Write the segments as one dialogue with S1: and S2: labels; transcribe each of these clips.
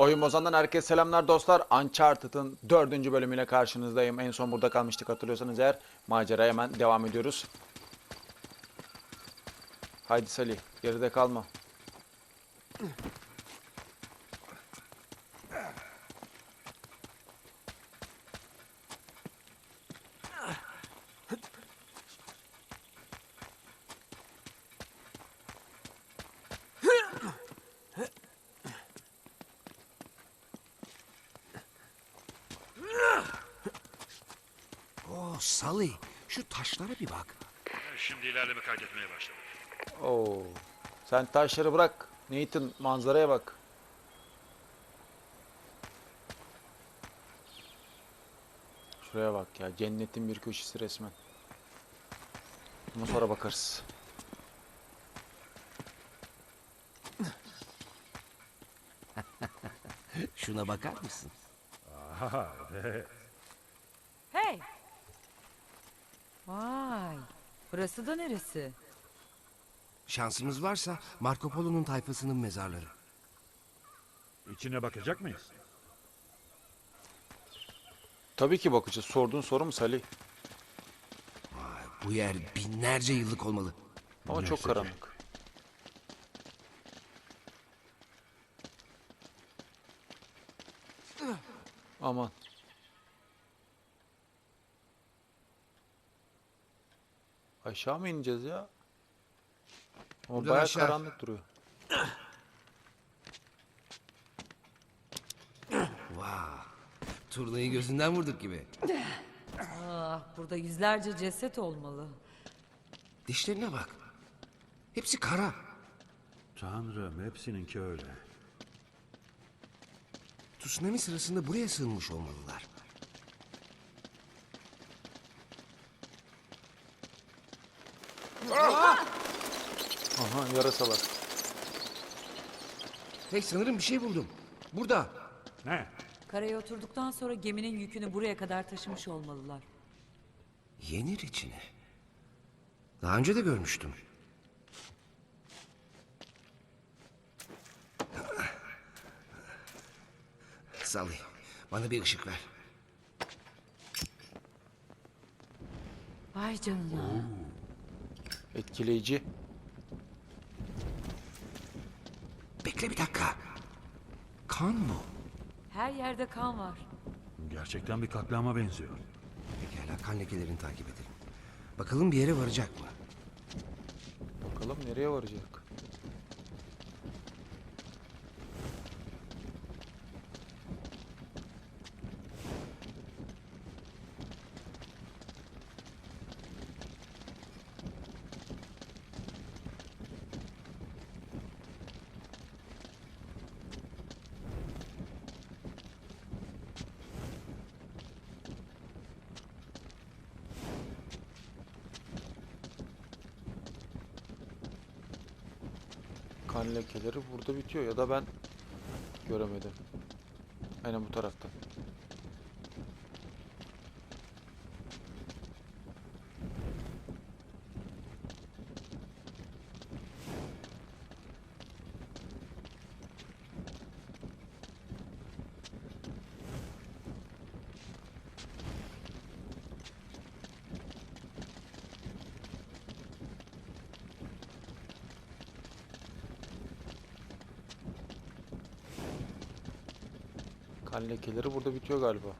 S1: Oyun Bozan'dan herkese selamlar dostlar. Uncharted'ın dördüncü bölümüyle karşınızdayım. En son burada kalmıştık hatırlıyorsanız eğer. Maceraya hemen devam ediyoruz. Haydi Salih, geride kalma.
S2: Oo Sally, şu taşlara bir bak.
S3: İlerleme kaydetmeye başladım.
S1: Oo. Sen taşları bırak. Nathan manzaraya bak. Şuraya bak ya. Cennetin bir köşesi resmen. Ama sonra bakarız.
S2: Şuna bakar mısın?
S3: Aha, evet.
S4: Hey! Vay! Burası da neresi?
S2: Şansımız varsa Marco Polo'nun tayfasının mezarları.
S3: İçine bakacak mıyız?
S1: Tabii ki bakacağız. Sorduğun soru mu Salih?
S2: Vay, bu yer binlerce yıllık olmalı.
S1: Ama çok karanlık. Aman. Aşağı mı ineceğiz ya? Ama
S2: Buradan
S1: bayağı
S2: aşağı.
S1: karanlık duruyor.
S2: Vay, turnayı gözünden vurduk gibi.
S4: Ah, burada yüzlerce ceset olmalı.
S2: Dişlerine bak. Hepsi kara.
S3: Tanrım, hepsininki öyle.
S2: Tsunami sırasında buraya sığınmış olmalılar.
S1: Aha yarasalar.
S2: Hey sanırım bir şey buldum. Burada.
S3: Ne?
S4: Karaya oturduktan sonra geminin yükünü buraya kadar taşımış olmalılar.
S2: Yenir içine. Daha önce de görmüştüm. Sally, bana bir ışık ver.
S4: Vay canına.
S1: Etkileyici.
S2: Bekle bir dakika. Kan bu.
S4: Her yerde kan var.
S3: Gerçekten bir katliama benziyor.
S2: Pekala kan lekelerini takip edelim. Bakalım bir yere varacak mı?
S1: Bakalım nereye varacak? Kan lekeleri burada bitiyor ya da ben göremedim. Aynen bu tarafta. Kan burada bitiyor galiba.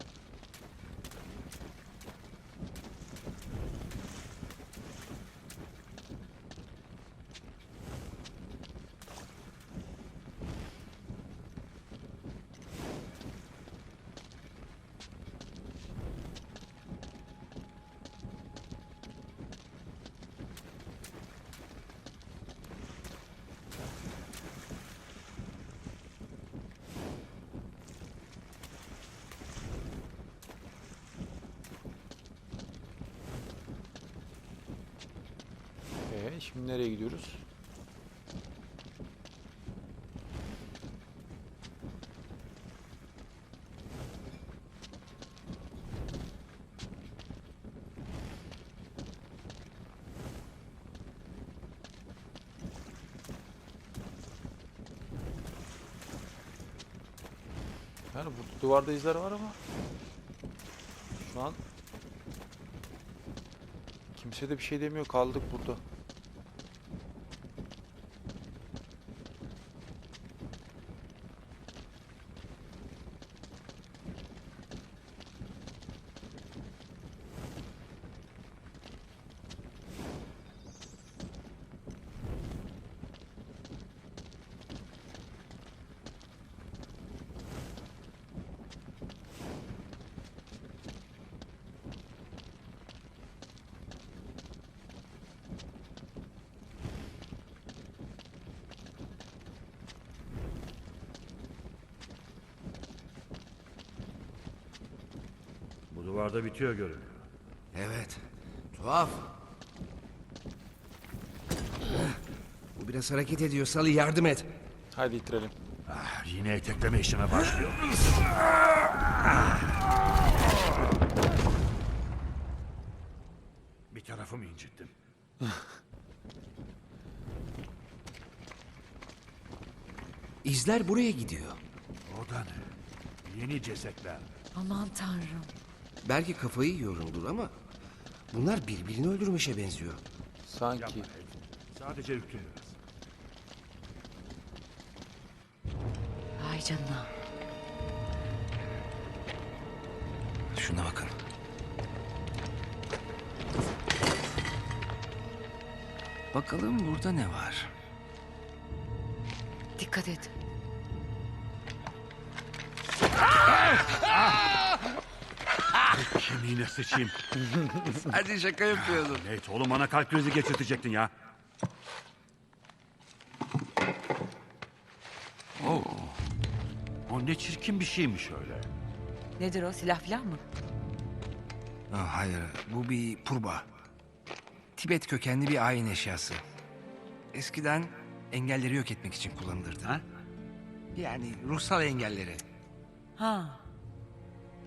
S1: Şimdi nereye gidiyoruz? Yani bu duvarda izler var ama şu an kimse de bir şey demiyor kaldık burada.
S3: Bu duvarda bitiyor görünüyor.
S2: Evet. Tuhaf. Bu biraz hareket ediyor. Sally yardım et.
S1: Haydi itirelim.
S3: Ah, yine etekleme işleme başlıyor. Bir tarafımı incittim.
S2: İzler buraya gidiyor.
S3: O da ne? Yeni cesetler.
S4: Aman tanrım.
S2: Belki kafayı yiyorumdur ama bunlar birbirini öldürmüşe benziyor.
S1: Sanki.
S3: Sadece biraz.
S4: Ay canına.
S2: Şuna bakın. Bakalım burada ne var?
S4: Dikkat et.
S3: Kemiğine sıçayım.
S2: Hadi şaka yapıyordum.
S3: Nate oğlum bana kalp krizi geçirtecektin ya. Oo. O ne çirkin bir şeymiş öyle.
S4: Nedir o silah falan mı?
S2: Ah, hayır, bu bir purba. Tibet kökenli bir ayin eşyası. Eskiden engelleri yok etmek için kullanılırdı.
S3: Ha?
S2: Yani ruhsal engelleri.
S4: Ha.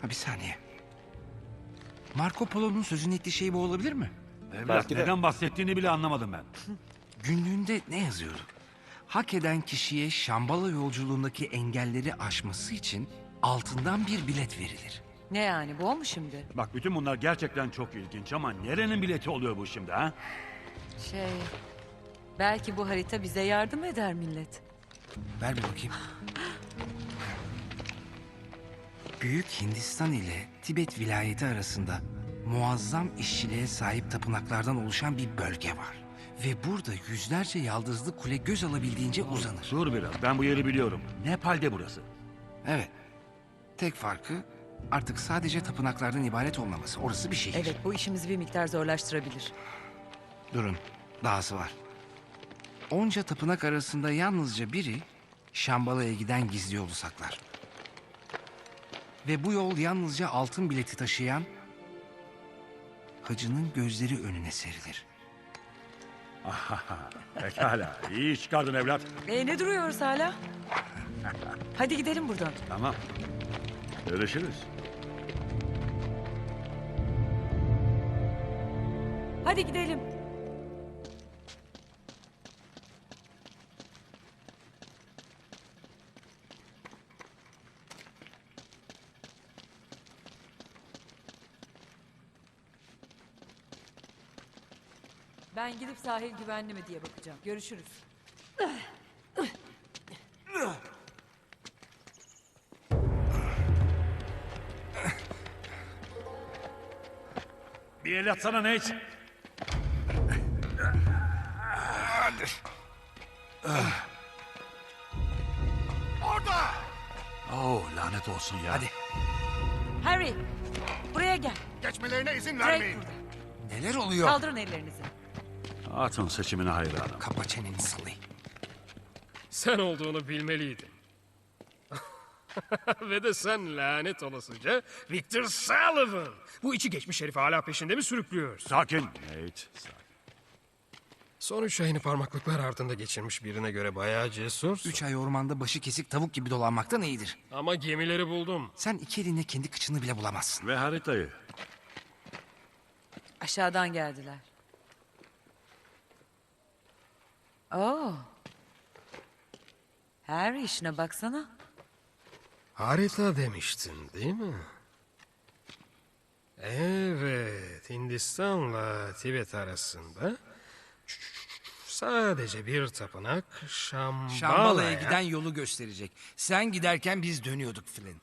S2: Ha bir saniye. Marco Polo'nun sözünü ettiği şey bu olabilir mi?
S3: Evlat
S1: Belki de-
S3: neden bahsettiğini bile anlamadım ben.
S2: Günlüğünde ne yazıyordu? Hak eden kişiye Şambala yolculuğundaki engelleri aşması için altından bir bilet verilir.
S4: Ne yani bu o mu şimdi?
S3: Bak bütün bunlar gerçekten çok ilginç ama nerenin bileti oluyor bu şimdi ha?
S4: Şey... Belki bu harita bize yardım eder millet.
S2: Ver bir bakayım. Büyük Hindistan ile Tibet vilayeti arasında muazzam işçiliğe sahip tapınaklardan oluşan bir bölge var. Ve burada yüzlerce yaldızlı kule göz alabildiğince uzanır.
S3: Dur biraz ben bu yeri biliyorum. Nepal'de burası.
S2: Evet. Tek farkı artık sadece tapınaklardan ibaret olmaması. Orası bir şehir.
S4: Evet bu işimizi bir miktar zorlaştırabilir.
S2: Durun, dahası var. Onca tapınak arasında yalnızca biri Şambala'ya giden gizli yolu saklar. Ve bu yol yalnızca altın bileti taşıyan hacının gözleri önüne serilir.
S3: Pekala iyi iş çıkardın evlat.
S4: E ne duruyoruz hala? Hadi gidelim buradan.
S3: Tamam. Görüşürüz.
S4: Hadi gidelim. Ben gidip sahil güvenli mi diye bakacağım. Görüşürüz.
S3: Bir el atsana Nate. Orada! Oh lanet olsun ya.
S2: Hadi.
S4: Harry, buraya gel.
S5: Geçmelerine izin
S4: Drake
S5: vermeyin.
S4: burada.
S2: Neler oluyor?
S4: Kaldırın ellerinizi.
S3: Atın seçimine hayranım.
S2: Kapa çeneni Sully.
S5: Sen olduğunu bilmeliydin. Ve de sen lanet olasıca Victor Sullivan. Bu içi geçmiş herifi hala peşinde mi sürüklüyorsun?
S3: Sakin. Nate. Sakin.
S5: Son üç ayını parmaklıklar ardında geçirmiş birine göre bayağı cesursun.
S2: Üç ay ormanda başı kesik tavuk gibi dolanmaktan iyidir.
S5: Ama gemileri buldum.
S2: Sen iki elinle kendi kıçını bile bulamazsın.
S3: Ve haritayı.
S4: Aşağıdan geldiler. Oo. Harry işine baksana.
S5: Harita demiştin değil mi? Evet, Hindistan'la Tibet arasında sadece bir tapınak Şambala'ya,
S2: Şambala'ya giden yolu gösterecek. Sen giderken biz dönüyorduk Flynn.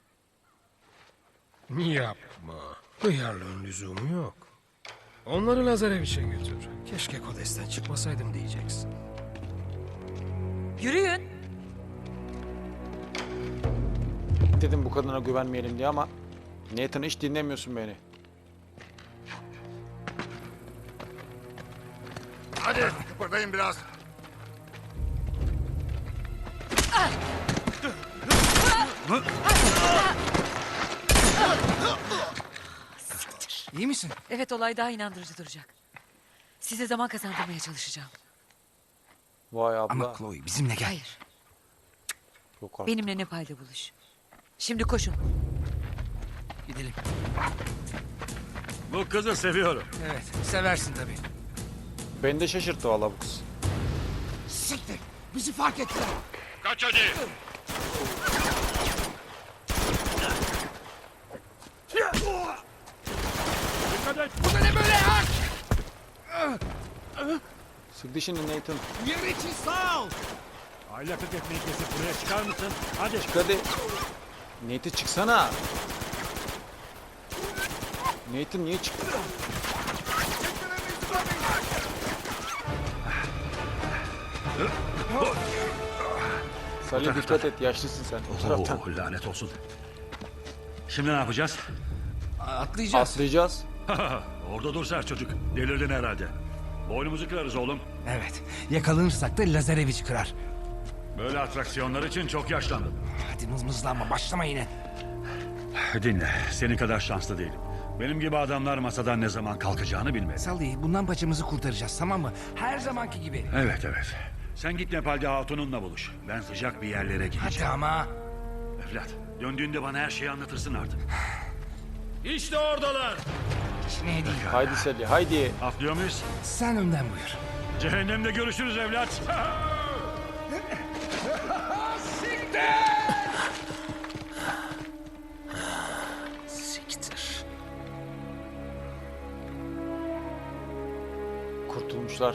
S5: Yapma. Hıyarlığın lüzumu yok. Onları Lazareviç'e götür. Keşke Kodes'ten çıkmasaydım diyeceksin.
S4: Yürüyün.
S1: Dedim bu kadına güvenmeyelim diye ama Nathan hiç dinlemiyorsun beni.
S6: Hadi kıpırdayın biraz.
S2: İyi misin?
S4: Evet olay daha inandırıcı duracak. Size zaman kazandırmaya çalışacağım.
S1: Vay abla.
S2: Ama Chloe bizimle gel.
S4: Hayır.
S1: Yok artık.
S4: Benimle Nepal'de buluş. Şimdi koşun.
S2: Gidelim.
S3: Bu kızı seviyorum.
S2: Evet seversin tabii.
S1: Beni de şaşırttı valla bu kız.
S2: Siktir. Bizi fark ettiler.
S3: Kaç hadi. Dikkat et.
S2: Bu da ne böyle ya?
S1: Sık dişini Nathan.
S2: Yer için sağ ol.
S3: Aylaklık etmeyi kesip buraya çıkar mısın? Hadi.
S1: Çık hadi. Nathan çıksana. Nathan niye çıktı? Salih dikkat et yaşlısın sen. O taraftan
S3: Oo, lanet olsun. Şimdi ne yapacağız?
S2: Atlayacağız.
S1: atlayacağız.
S3: Orada dur ser çocuk. Delirdin herhalde. Boynumuzu kırarız oğlum.
S2: Evet. Yakalanırsak da Lazareviç kırar.
S3: Böyle atraksiyonlar için çok yaşlandın.
S2: Hadi mızmızlanma başlama yine.
S3: Dinle, senin kadar şanslı değilim. Benim gibi adamlar masadan ne zaman kalkacağını bilmez.
S2: Salih bundan paçamızı kurtaracağız tamam mı? Her zamanki gibi.
S3: Evet evet. Sen git Nepal'de hatununla buluş. Ben sıcak bir yerlere
S2: Hadi
S3: gideceğim.
S2: ama.
S3: Evlat, döndüğünde bana her şeyi anlatırsın artık.
S5: İşte oradalar.
S2: Ne değil.
S1: Haydi Salih haydi.
S3: Atlıyor muyuz?
S2: Sen önden buyur.
S3: Cehennemde görüşürüz evlat.
S2: Siktir.
S1: Kurtulmuşlar.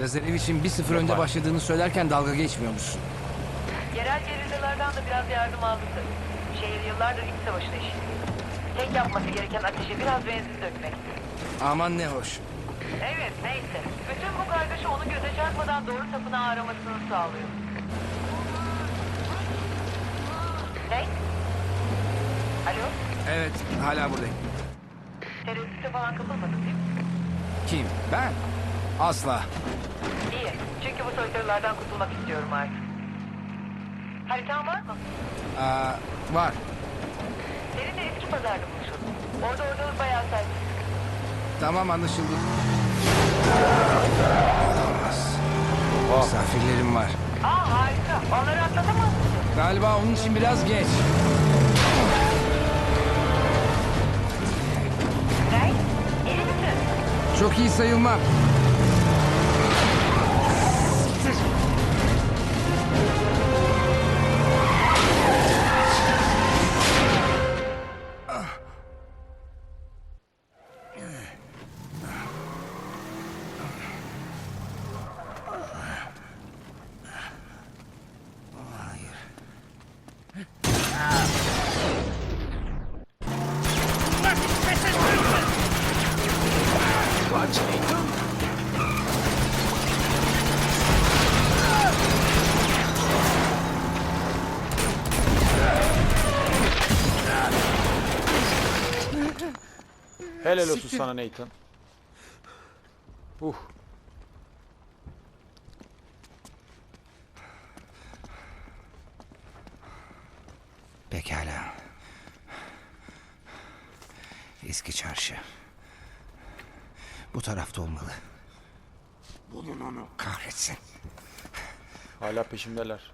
S2: Lazareviç'in 1-0 önde başladığını söylerken dalga geçmiyor musun?
S7: Yerel gerillalardan da biraz yardım aldık tabii. Şehir yıllardır iç savaşına eşit. Tek yapması gereken ateşe biraz benzin dökmek.
S2: Aman ne hoş.
S7: Evet neyse. Bütün bu kargaşa onu göze çarpmadan doğru tapınağı aramasını sağlıyor. Ne? Alo?
S2: Evet hala buradayım.
S7: Teröriste falan kapılmadın değil mi?
S2: Kim? Ben? Asla.
S7: İyi. Çünkü bu soykırılardan kurtulmak istiyorum artık. Haritan var mı?
S2: Aa, var.
S7: Seninle eski pazarda buluşalım. Orada ortalık bayağı sakin.
S2: Tamam anlaşıldı. Olamaz. Misafirlerim var.
S7: Aa harika. Onları atlatamaz mısın?
S2: Galiba onun için biraz geç.
S7: Ne? İyi misin?
S2: Çok iyi sayılmam.
S1: Helal olsun sana Nathan. Uh.
S2: Pekala. Eski çarşı. Bu tarafta olmalı.
S6: Bulun onu.
S2: Kahretsin.
S1: Hala peşimdeler.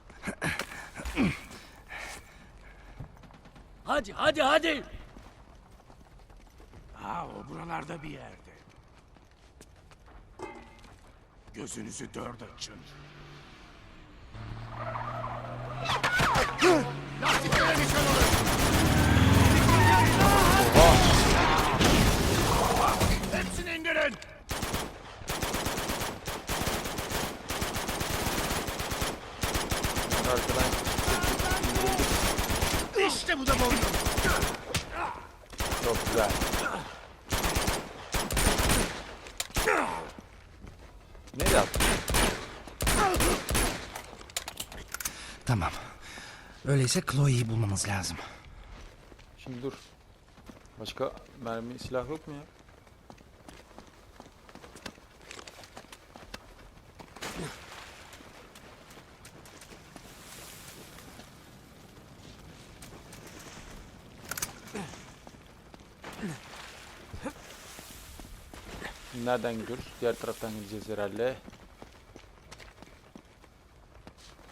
S8: Hadi hadi hadi.
S6: Ha o buralarda bir yerde. Gözünüzü dört açın. Lastiklere nişan alın. Hepsini indirin.
S1: Arkadan
S6: İşte bu da boyun.
S1: çok güzel. Ne yaptın?
S2: Tamam. Öyleyse Chloe'yi bulmamız lazım.
S1: Şimdi dur. Başka mermi silah yok mu ya? Nereden gidiyoruz? Diğer taraftan gideceğiz herhalde.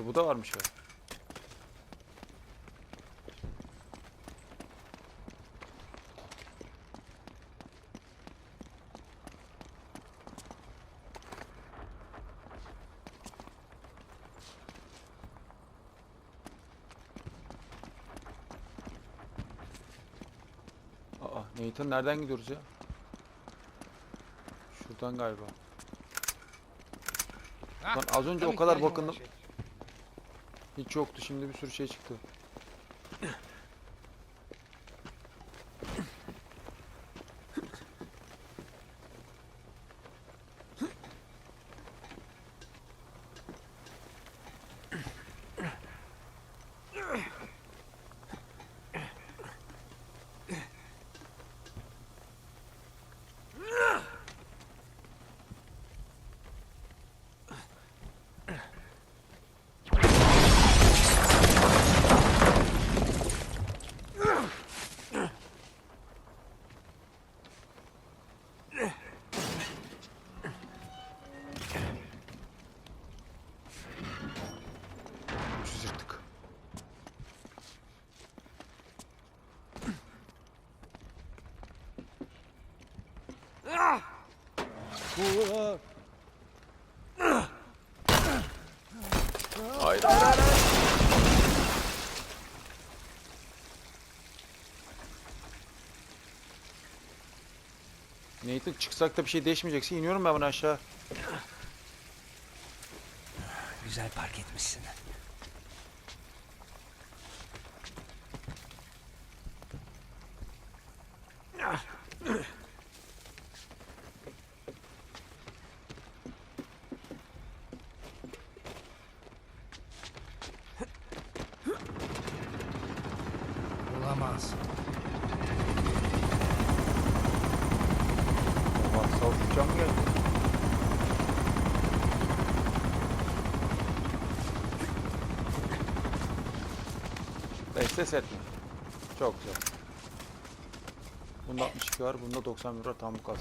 S1: E, Bu da varmış ya. Aa, Nathan nereden gidiyoruz ya? Şuradan galiba. Lan az önce o kadar bakındım. Hiç yoktu şimdi bir sürü şey çıktı. Hayır, hayır. Nathan çıksak da bir şey değişmeyecekse iniyorum ben bunu aşağı.
S2: Güzel park etmişsin. Olamaz.
S1: Uçacağım mı geldi? Neyse set mi? Çok güzel. Bunda 62 var, bunda 91 var. Tam bu kas.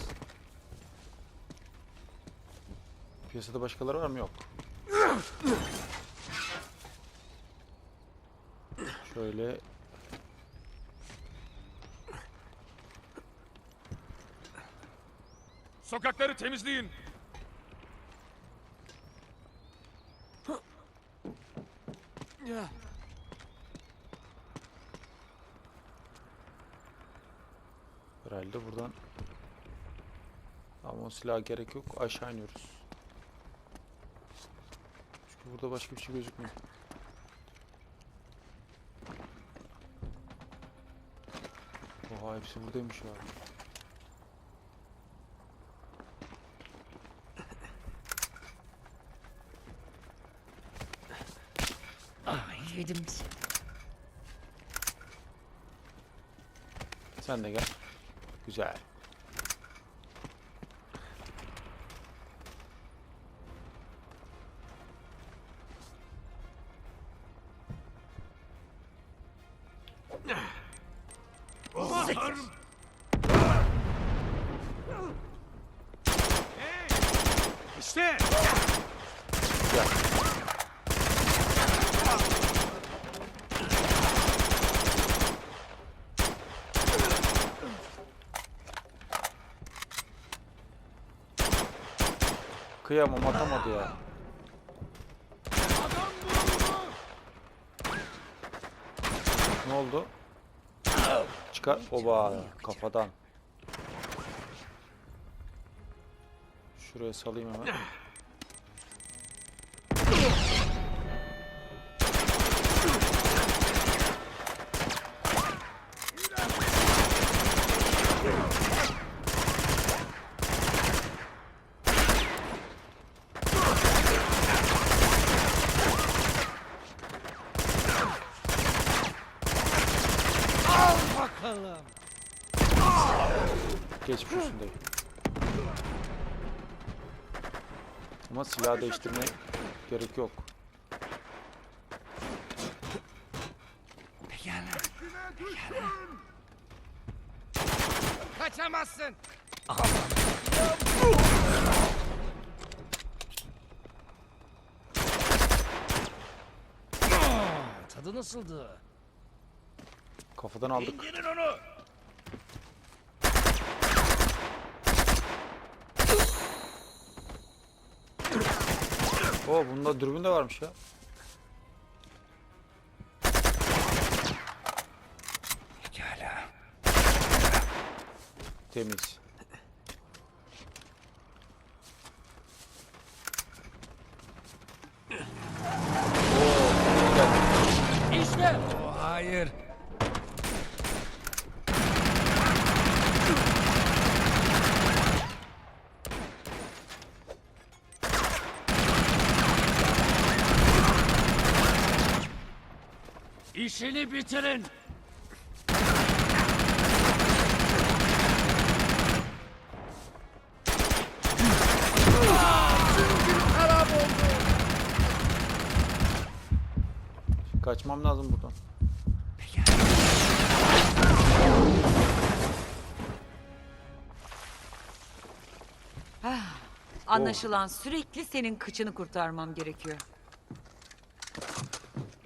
S1: Piyasada başkaları var mı? Yok. Şöyle
S5: Sokakları temizleyin.
S1: herhalde buradan ama o silaha gerek yok. Aşağı iniyoruz. Çünkü burada başka bir şey gözükmüyor. Oha hepsi buradaymış ya.
S4: Ay yedim.
S1: Sen de gel. Güzel.
S5: İşte.
S1: Güzel. Kıyamam atamadı ya. Ne oldu? Çıkar. Oba kafadan. Şuraya salayım hemen. Dayı. Ama silah değiştirmeye gerek yok.
S2: Pekala. Pekala. Kaçamazsın.
S5: Tadı nasıldı?
S1: Kafadan aldık.
S6: İndirin onu.
S1: Oo bunda dürbün de varmış ya.
S2: Pekala.
S1: Temiz. Oo, gel.
S5: Oh, hayır.
S6: İşini bitirin.
S1: Kaçmam lazım buradan.
S4: Anlaşılan sürekli senin kıçını kurtarmam gerekiyor.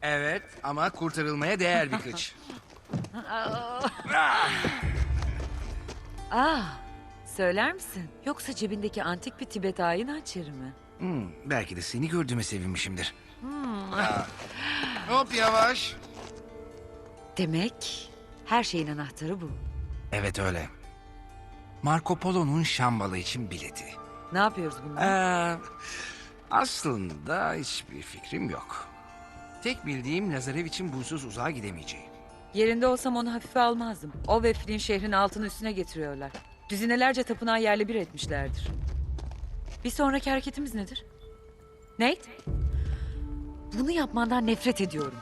S2: Evet ama kurtarılmaya değer bir kıç.
S4: Ah, söyler misin? Yoksa cebindeki antik bir Tibet ayin hançeri mi?
S2: Hmm, belki de seni gördüğüme sevinmişimdir. Aa, Hop yavaş.
S4: Demek her şeyin anahtarı bu.
S2: Evet öyle. Marco Polo'nun Şambalı için bileti.
S4: Ne yapıyoruz bununla?
S2: Ee, aslında hiçbir fikrim yok. Tek bildiğim Lazarev için bunsuz uzağa gidemeyeceği.
S4: Yerinde olsam onu hafife almazdım. O ve Flynn şehrin altını üstüne getiriyorlar. Düzinelerce tapınağı yerle bir etmişlerdir. Bir sonraki hareketimiz nedir? Nate? Bunu yapmandan nefret ediyorum.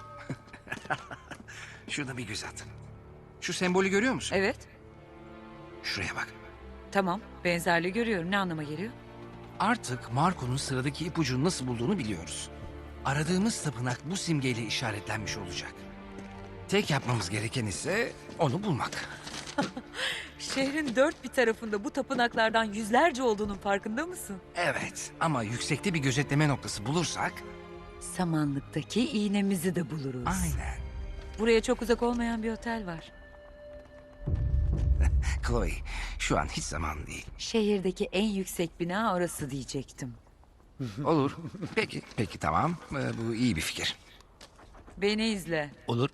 S2: Şurada bir göz at. Şu sembolü görüyor musun?
S4: Evet,
S2: Şuraya bak.
S4: tamam. Benzerliği görüyorum. Ne anlama geliyor?
S2: Artık Marco'nun sıradaki ipucunu nasıl bulduğunu biliyoruz. Aradığımız tapınak bu simgeyle işaretlenmiş olacak. Tek yapmamız gereken ise onu bulmak.
S4: Şehrin dört bir tarafında bu tapınaklardan yüzlerce olduğunun farkında mısın?
S2: Evet ama yüksekte bir gözetleme noktası bulursak...
S4: Samanlıktaki iğnemizi de buluruz.
S2: Aynen.
S4: Buraya çok uzak olmayan bir otel var.
S2: Chloe şu an hiç zaman değil.
S4: Şehirdeki en yüksek bina orası diyecektim.
S2: Olur. peki, peki tamam. Ee, bu iyi bir fikir.
S4: Beni izle.
S2: Olur.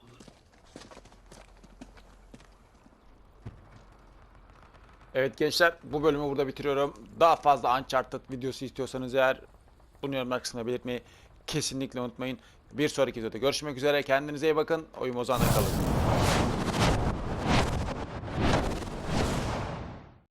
S1: Evet gençler bu bölümü burada bitiriyorum. Daha fazla Uncharted videosu istiyorsanız eğer bunu yorumlar kısmına belirtmeyi kesinlikle unutmayın. Bir sonraki videoda görüşmek üzere. Kendinize iyi bakın. Oyun Ozan'da kalın.